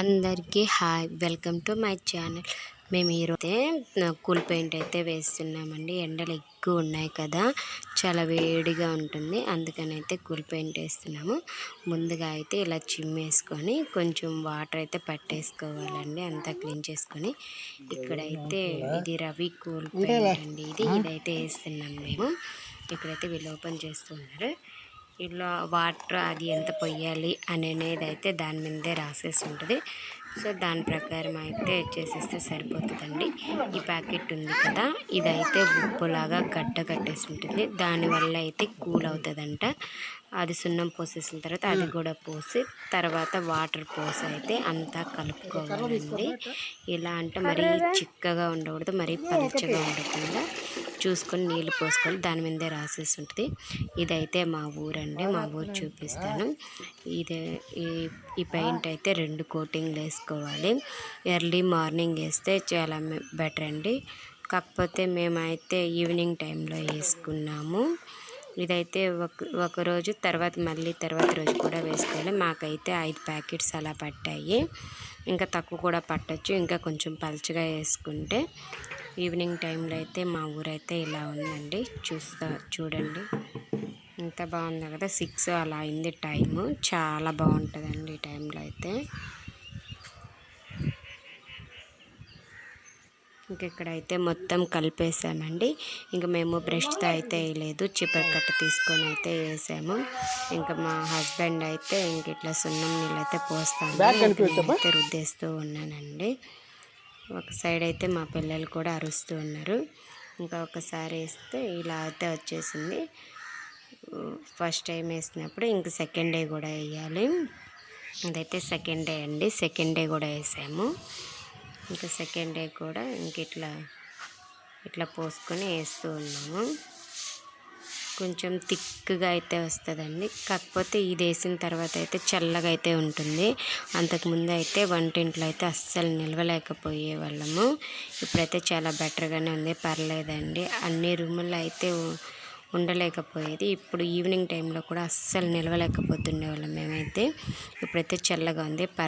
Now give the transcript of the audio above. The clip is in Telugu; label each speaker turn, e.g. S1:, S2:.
S1: అందరికీ hi welcome to my channel. మేము ఈరోజే కూల్ పెయింట్ అయితే వేస్తున్నామండి. ఎండలు ఎక్కువ ఉన్నాయి కదా చాలా వేడిగా ఉంటుంది. అందుకని అయితే కూల్ పెయింట్ వేస్తున్నాము. ముందుగా అయితే ఇలా చిమ్మేసుకొని కొంచెం వాటర్ అయితే పట్టేసుకోవాలండి. అంతా క్లీన్ చేసుకొని. ఇక్కడైతే ఇది రవి కూల్ పెయింట్ అండి. ఇది ఇదైతే వేస్తున్నాం మేము. ఇక్కడైతే వీళ్ళు ఓపెన్ చేస్తున్నారు ఇలా వాటర్ అది ఎంత పొయ్యాలి అనేది అయితే దాని మీదే రాసేసి ఉంటుంది. సో దాని ప్రకారం అయితే చేసేస్తే సరిపోతుందండి. ఈ ప్యాకెట్ ఉంది కదా ఇదైతే ఉప్పులాగా గడ్డ కట్టేసి ఉంటుంది. దానివల్ల అయితే కూల్ అవుతుందంట అది సున్నం పోసేసిన తర్వాత అది కూడా పోసి తర్వాత వాటర్ పోసి అయితే అంతా కలుపుకోవాలండి. ఇలా అంటే మరీ చిక్కగా ఉండకూడదు మరీ పలుచగా ఉండకుండా. చూసుకొని నీళ్ళు పోసుకొని దాని మీదే రాసేసి ఉంటుంది. ఇదైతే మా ఊరండి మా ఊరు చూపిస్తాను. ఇదే ఈ ఈ పెయింట్ అయితే రెండు కోటింగ్లు వేసుకోవాలి. ఎర్లీ మార్నింగ్ వేస్తే చాలా బెటర్ అండి. కాకపోతే మేమైతే ఈవినింగ్ టైంలో వేసుకున్నాము. ఇదైతే ఒక ఒక రోజు తర్వాత మళ్ళీ తర్వాత రోజు కూడా వేసుకోవాలి. మాకైతే ఐదు ప్యాకెట్స్ అలా పట్టాయి. ఇంకా తక్కువ కూడా పట్టచ్చు. ఇంకా కొంచెం పలుచగా వేసుకుంటే ఈవినింగ్ టైంలో అయితే మా ఊరైతే ఇలా ఉందండి. చూస్తా చూడండి. ఎంత బాగుంది కదా. సిక్స్ అలా అయింది టైము. చాలా బాగుంటుందండి ఈ టైంలో అయితే ఇంక ఇక్కడైతే మొత్తం కలిపేసామండి. ఇంకా మేము బ్రష్తో అయితే వేయలేదు. చిప్పర్ కట్ట తీసుకొని అయితే వేసాము. ఇంకా మా హస్బెండ్ అయితే ఇంక ఇట్లా సున్నం నీళ్ళు అయితే పోస్తాను అయితే రుద్దేస్తూ ఉన్నానండి. ఒక సైడ్ అయితే మా పిల్లలు కూడా అరుస్తూ ఉన్నారు. ఇంకా ఒకసారి వేస్తే ఇలా అయితే వచ్చేసింది. ఫస్ట్ టైం వేసినప్పుడు ఇంక సెకండ్ డే కూడా వేయాలి. అదైతే సెకండ్ డే అండి. సెకండ్ డే కూడా వేసాము. ఇంకా సెకండ్ డే కూడా ఇంక ఇట్లా ఇట్లా పోసుకొని వేస్తూ ఉన్నాము. కొంచెం థిక్గా అయితే వస్తుందండి. కాకపోతే ఇది వేసిన తర్వాత అయితే చల్లగా అయితే ఉంటుంది. అంతకుముందు అయితే వంటింట్లో అయితే అస్సలు నిలవలేకపోయే వాళ్ళము. ఇప్పుడైతే చాలా బెటర్గానే ఉంది. పర్లేదండి. అన్ని రూముల్లో అయితే ఉండలేకపోయేది. ఇప్పుడు ఈవినింగ్ టైంలో కూడా అస్సలు నిలవలేకపోతుండే వాళ్ళం మేమైతే. ఇప్పుడైతే చల్లగా ఉంది. పర్